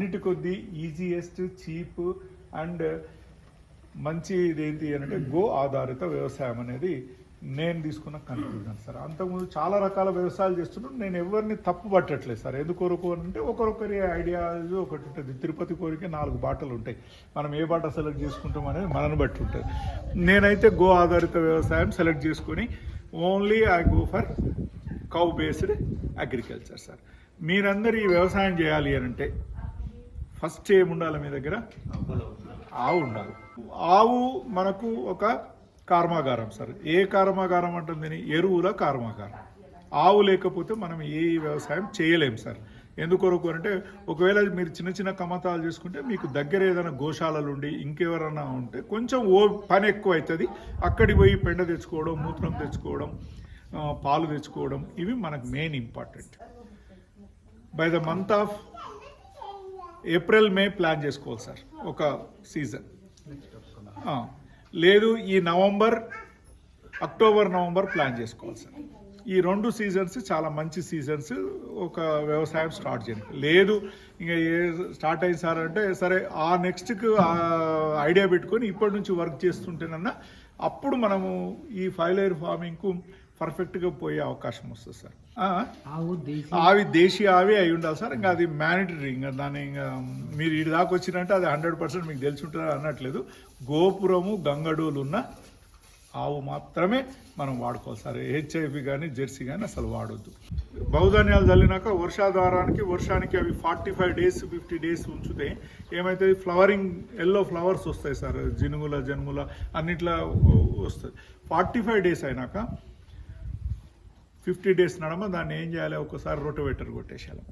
అన్నిటి కొద్దీ easiest cheap and మంచి ఇదేంటి అంటే గో ఆధారిత వ్యవసాయం అనేది నేను తీసుకున్న కన్క్లూజన్ సార్ అంతకుముందు చాలా రకాల వ్యవసాయాలు చేస్తున్నాను నేను ఎవరిని తప్పు పట్టట్లేదు సార్ ఎందుకొరకు అని అంటే ఒకరొకరి ఐడియాలజీ ఒకటి ఉంటుంది. తిరుపతి కోరిక నాలుగు బాటలు ఉంటాయి. మనం ఏ బాట సెలెక్ట్ చేసుకుంటాం అనేది మనని బట్టి ఉంటుంది. నేనైతే గో ఆధారిత వ్యవసాయం సెలెక్ట్ చేసుకొని only I go for cow based agriculture sir మీరందరూ ఈ వ్యవసాయం చేయాలి అని అంటే ఫస్ట్ ఏముండాలి మీ దగ్గర? ఆవు ఉండాలి. ఆవు మనకు ఒక కర్మాగారం సార్. ఏ కర్మాగారం అంటుంది ఎరువుల కర్మాగారం. ఆవు లేకపోతే మనం ఏ వ్యవసాయం చేయలేం సార్. ఎందుకొరకు అంటే ఒకవేళ మీరు చిన్న చిన్న కమతాలు చేసుకుంటే మీకు దగ్గర ఏదైనా గోశాలలు ఉండి ఇంకెవరైనా ఉంటే కొంచెం ఓ పని ఎక్కువ అవుతుంది అక్కడికి పోయి పెండ తెచ్చుకోవడం మూత్రం తెచ్చుకోవడం పాలు తెచ్చుకోవడం ఇవి మనకు main important. By the month of April May plan చేసుకోవాలి సార్ ఒక సీజన్. లేదు ఈ నవంబర్ అక్టోబర్ నవంబర్ ప్లాన్ చేసుకోవాలి సార్. ఈ రెండు సీజన్స్ చాలా మంచి సీజన్స్ ఒక వ్యవసాయం స్టార్ట్ చేయండి. లేదు ఇంకా ఏ స్టార్ట్ అయింది సార్ అంటే సరే ఆ నెక్స్ట్కి ఐడియా పెట్టుకొని ఇప్పటి నుంచి వర్క్ చేస్తుంటేనన్నా అప్పుడు మనము ఈ ఫైవ్ ఇయర్ ఫార్మింగ్కు పర్ఫెక్ట్గా పోయే అవకాశం వస్తుంది సార్? ఆవు దేశీ ఆవి అయి ఉండాలి సార్. ఇంకా అది మ్యాండటరీ ఇంకా దాన్ని ఇంకా మీరు ఇటు దాకా వచ్చినంటే అది హండ్రెడ్ పర్సెంట్ మీకు తెలిసి ఉంటుంది అనట్లేదు గోపురము గంగడోలు ఉన్న ఆవు మాత్రమే మనం వాడుకోవాలి సార్. హెచ్ఐవి కానీ జెర్సీ కానీ అసలు వాడొద్దు. బహుధాన్యాలు చల్లినాక వర్షాధారానికి వర్షానికి అవి forty five days fifty days ఉంచితే ఏమవుతుంది ఫ్లవరింగ్ ఎల్లో ఫ్లవర్స్ వస్తాయి సార్. జినుగుల జనుముల అన్నిట్లా వస్తుంది ఫార్టీ ఫైవ్ డేస్ అయినాక ఫిఫ్టీ డేస్ నడమ దాన్ని ఏం చేయాలి? ఒకసారి రోటోవేటర్ కొట్టేసేయాలి.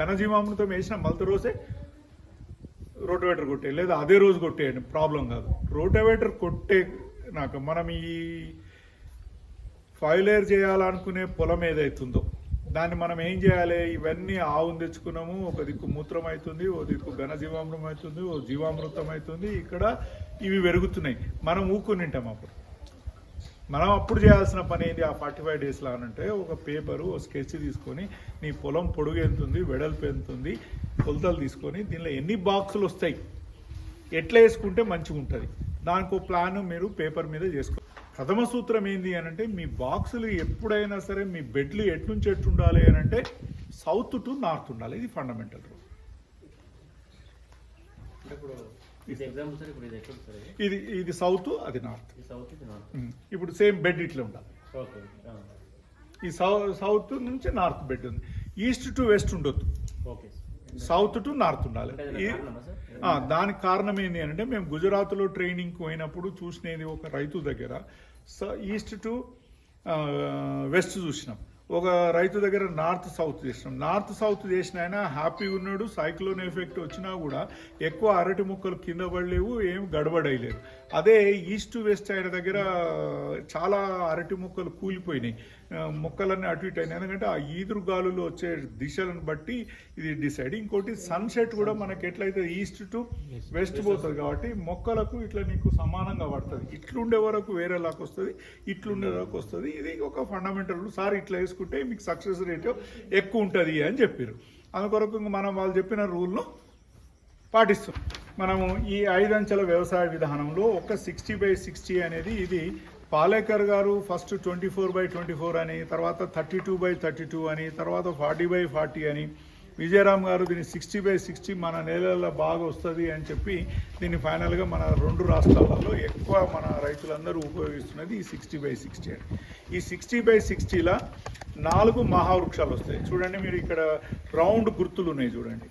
ఘనజీవామృతం వేసిన మలత రోజే రోటోవేటర్ కొట్టేయాలి లేదా అదే రోజు కొట్టేయండి ప్రాబ్లం కాదు. రోటోవేటర్ కొట్టే నాకు మనం ఈ ఫైలేర్ చేయాలనుకునే పొలం ఏదైతుందో దాన్ని మనం ఏం చేయాలి? ఇవన్నీ ఆవును తెచ్చుకున్నాము ఒక దిక్కు మూత్రం అవుతుంది ఓ దిక్కు ఘనజీవామృతం అవుతుంది ఓ జీవామృతం అవుతుంది. ఇక్కడ ఇవి పెరుగుతున్నాయి. మనం ఊకుని ఉంటాం అప్పుడు. మనం అప్పుడు చేయాల్సిన పని ఏంటి? ఆ ఫార్టీ ఫైవ్ డేస్లో అంటే ఒక పేపరు ఒక స్కెచ్ తీసుకొని నీ పొలం పొడుగు ఎంతుంది వెడల్పు ఎంతుంది కొలతలు తీసుకొని దీనిలో ఎన్ని బాక్సులు వస్తాయి? ఎట్లా వేసుకుంటే మంచిగా ఉంటుంది? దానికి ప్లాన్ మీరు పేపర్ మీద చేసుకో. ప్రథమ సూత్రం ఏంది అని అంటే మీ బాక్సులు ఎప్పుడైనా సరే మీ బెడ్లు ఎట్నుంచి ఎట్టు ఉండాలి అని అంటే సౌత్ టు నార్త్ ఉండాలి. ఇది ఫండమెంటల్ రూల్ ఇప్పుడు ఇది ఇది సౌత్ అది నార్త్. ఇప్పుడు సేమ్ బెడ్ ఇట్లా ఉండాలి. ఈ సౌత్ నుంచి నార్త్ బెడ్ ఉంది. ఈస్ట్ టు వెస్ట్ ఉండొద్దు. ఓకే సౌత్ టు నార్త్ ఉండాలి. దానికి కారణం ఏంటి అంటే మేము గుజరాత్లో ట్రైనింగ్ పోయినప్పుడు చూసినది ఒక రైతు దగ్గర. ఈస్ట్ టు వెస్ట్ చూసినాం. ఒక రైతు దగ్గర నార్త్ సౌత్ చేసినాం. నార్త్ సౌత్ చేసిన ఆయన హ్యాపీగా ఉన్నాడు. సైక్లోన్ ఎఫెక్ట్ వచ్చినా కూడా ఎక్కువ అరటి ముక్కలు కింద పడలేవు ఏం గడబడలేదు అదే ఈస్ట్ వెస్ట్ ఆయన దగ్గర చాలా అరటి ముక్కలు కూలిపోయినాయి. మొక్కలన్నీ అటు ఇటు అయినాయి. ఎందుకంటే ఆ ఈదురు గాలులు వచ్చే దిశలను బట్టి ఇది డిసైడ్. ఇంకోటి సన్సెట్ కూడా మనకి ఎట్లయితే ఈస్ట్ టు వెస్ట్ పోతుంది కాబట్టి మొక్కలకు ఇట్లా నీకు సమానంగా పడుతుంది. ఇట్లుండే వరకు వేరేలాగా వస్తుంది ఇట్లుండే వరకు వస్తుంది. ఇది ఒక ఫండమెంటల్ సార్ ఇట్లా వేసుకుంటే మీకు సక్సెస్ రేట్ ఎక్కువ ఉంటుంది అని చెప్పారు అందుకొరకు ఇంక మనం వాళ్ళు చెప్పిన రూల్ను పాటిస్తాం. మనము ఈ ఐదంచెల వ్యవసాయ విధానంలో ఒక సిక్స్టీ బై సిక్స్టీ అనేది ఇది Palekar garu first twenty four by twenty four అని తర్వాత thirty two by thirty two అని తర్వాత ఫార్టీ బై ఫార్టీ అని. విజయరామ్ గారు దీన్ని సిక్స్టీ బై సిక్స్టీ మన నేలల్లో బాగా వస్తుంది అని చెప్పి దీన్ని ఫైనల్గా మన రెండు రాష్ట్రాలలో ఎక్కువ మన రైతులందరూ ఉపయోగిస్తున్నది ఈ సిక్స్టీ బై సిక్స్టీ అని. ఈ సిక్స్టీ బై సిక్స్టీలో నాలుగు మహావృక్షాలు వస్తాయి. చూడండి మీరు ఇక్కడ రౌండ్ గుర్తులు ఉన్నాయి చూడండి.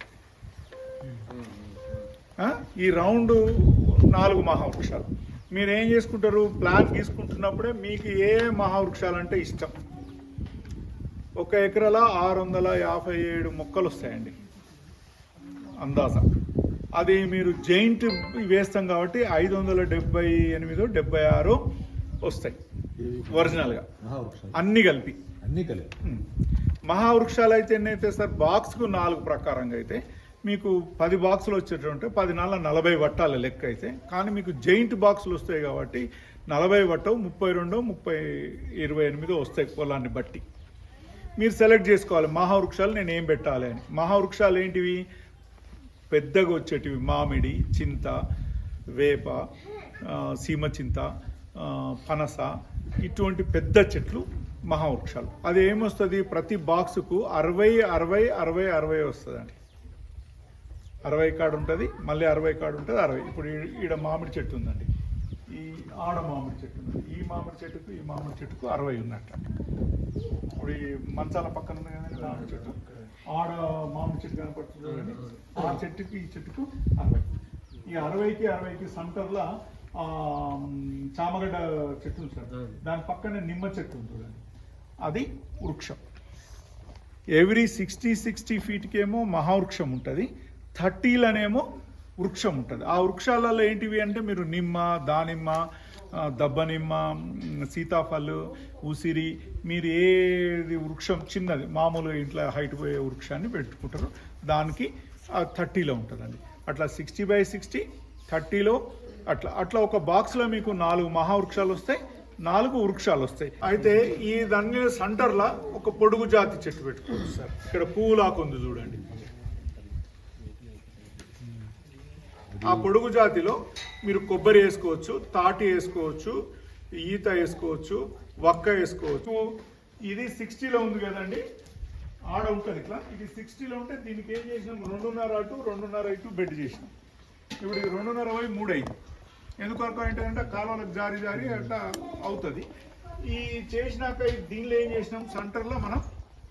ఈ రౌండ్ నాలుగు మహావృక్షాలు. మీరు ఏం చేసుకుంటారు? ప్లాన్ తీసుకుంటున్నప్పుడే మీకు ఏ మహావృక్షాలు అంటే ఇష్టం? ఒక ఎకరాల ఆరు వందల యాభై ఏడు మొక్కలు వస్తాయండి అందాజ. అది మీరు జైంట్ వేస్తాం కాబట్టి ఐదు వందల డెబ్బై ఎనిమిదో డెబ్బై ఆరు వస్తాయి. ఒరిజినల్గా. అన్ని కలిపి. అన్నీ కలిపి. మహావృక్షాలు అయితే ఎన్నైతే సార్? బాక్స్కు నాలుగు ప్రకారంగా అయితే మీకు పది బాక్సులు వచ్చేటంటే పది నాలుగు నలభై వట్టాల లెక్క అయితే. కానీ మీకు జైంట్ బాక్సులు వస్తాయి కాబట్టి నలభై వట్టవు ముప్పై రెండో ముప్పై ఇరవై ఎనిమిదో వస్తాయి పొలాన్ని బట్టి. మీరు సెలెక్ట్ చేసుకోవాలి. మహావృక్షాలు నేను ఏం పెట్టాలి అని. మహావృక్షాలు ఏంటివి? పెద్దగా వచ్చేటివి మామిడి చింత వేప సీమ చింత పనస ఇటువంటి పెద్ద చెట్లు మహావృక్షాలు. అది ఏమొస్తుంది? ప్రతి బాక్సుకు అరవై అరవై అరవై అరవై వస్తుందండి. అరవై కాడు ఉంటుంది మళ్ళీ అరవై కాడు ఉంటుంది అరవై. ఇప్పుడు ఈ- ఈడ మామిడి చెట్టు ఉందండి. ఈ ఆడ మామిడి చెట్టు ఉంది ఈ మామిడి చెట్టుకు ఈ మామిడి చెట్టుకు అరవై ఉన్నట్టు. ఇప్పుడు ఈ మంచాల పక్కన ఉంది కదండి మామిడి చెట్టు. ఆడ మామిడి చెట్టు కనపడుతుంది ఆ చెట్టుకి ఈ చెట్టుకు అరవై. ఈ అరవైకి అరవైకి సెంటర్లో చామగడ్డ చెట్టు ఉంది సార్. దాని పక్కనే నిమ్మ చెట్టు ఉంటుంది అది వృక్షం. ఎవ్రీ సిక్స్టీ సిక్స్టీ ఫీట్కేమో మహావృక్షం ఉంటుంది. థర్టీలనేమో వృక్షం ఉంటుంది. ఆ వృక్షాలలో ఏంటివి అంటే మీరు నిమ్మ దానిమ్మ దబ్బనిమ్మ సీతాఫలు ఉసిరి మీరు ఏది వృక్షం చిన్నది మామూలుగా ఇంట్లో హైట్ పోయే వృక్షాన్ని పెట్టుకుంటారు. దానికి థర్టీలో ఉంటుందండి. అట్లా సిక్స్టీ బై సిక్స్టీ థర్టీలో అట్లా అట్లా ఒక బాక్స్లో మీకు నాలుగు మహావృక్షాలు వస్తాయి నాలుగు వృక్షాలు వస్తాయి. అయితే ఈ దాని సెంటర్లో ఒక పొడుగు జాతి చెట్టు పెట్టుకోవచ్చు సార్. ఇక్కడ పువ్వులాకు ఉంది చూడండి. ఆ పొడుగు జాతిలో మీరు కొబ్బరి వేసుకోవచ్చు తాటి వేసుకోవచ్చు ఈత వేసుకోవచ్చు వక్క వేసుకోవచ్చు. ఇది సిక్స్టీలో ఉంది కదండి. ఆడ ఉంటుంది ఇట్లా. ఇది సిక్స్టీలో ఉంటే దీనికి ఏం చేసినాం? రెండున్నర అటు రెండున్నర ఇటు బెడ్ చేసినాం. ఇప్పుడు ఇది రెండున్నర పోయి మూడు అయింది. ఎందుకొరకు ఏంటంటే కాలువలకు జారి జారి అట్లా అవుతుంది. ఈ చేసినాక దీనిలో ఏం చేసినాం? సెంటర్లో మనం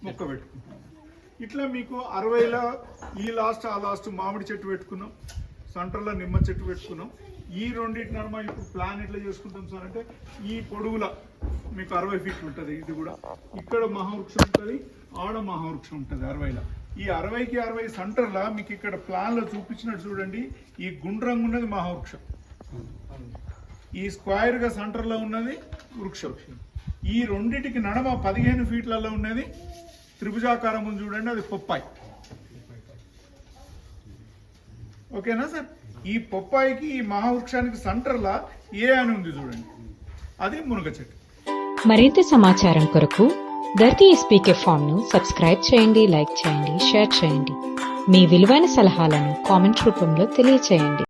మొక్క పెట్టుకుంటాం ఇట్లా మీకు అరవైలో ఈ లాస్ట్ ఆ లాస్ట్ మామిడి చెట్టు పెట్టుకున్నాం. సెంటర్లో నిమ్మ చెట్టు పెట్టుకున్నాం. ఈ రెండింటి నడమ ఇప్పుడు ప్లాన్ ఎట్లా చేసుకుంటాం సార్ అంటే ఈ పొడుగుల మీకు అరవై ఫీట్లు ఉంటుంది ఇది కూడా. ఇక్కడ మహావృక్షం ఉంటుంది ఆడ మహావృక్షం ఉంటుంది అరవైలో. ఈ అరవైకి అరవై సెంటర్లో మీకు ఇక్కడ ప్లాన్లో చూపించినట్టు చూడండి ఈ గుండ్రంగా ఉన్నది మహావృక్షం. ఈ స్క్వైర్గా సెంటర్లో ఉన్నది వృక్షం. ఈ రెండింటికి నడమ పదిహేను ఫీట్లలో ఉన్నది. త్రిభుజాకారం చూడండి అది పొప్పాయి. ఓకేనా సార్? ఈ పొప్పాయికి ఈ మహావృక్షానికి సెంటర్లా ఏ అని ఉంది చూడండి. అది మునగ చెట్టు. మరింత సమాచారం కొరకు ధర్తి ఎస్పీకే ఫామ్ను సబ్స్క్రైబ్ చేయండి లైక్ చేయండి షేర్ చేయండి. మీ విలువైన సలహాలను కామెంట్ రూపంలో తెలియచేయండి.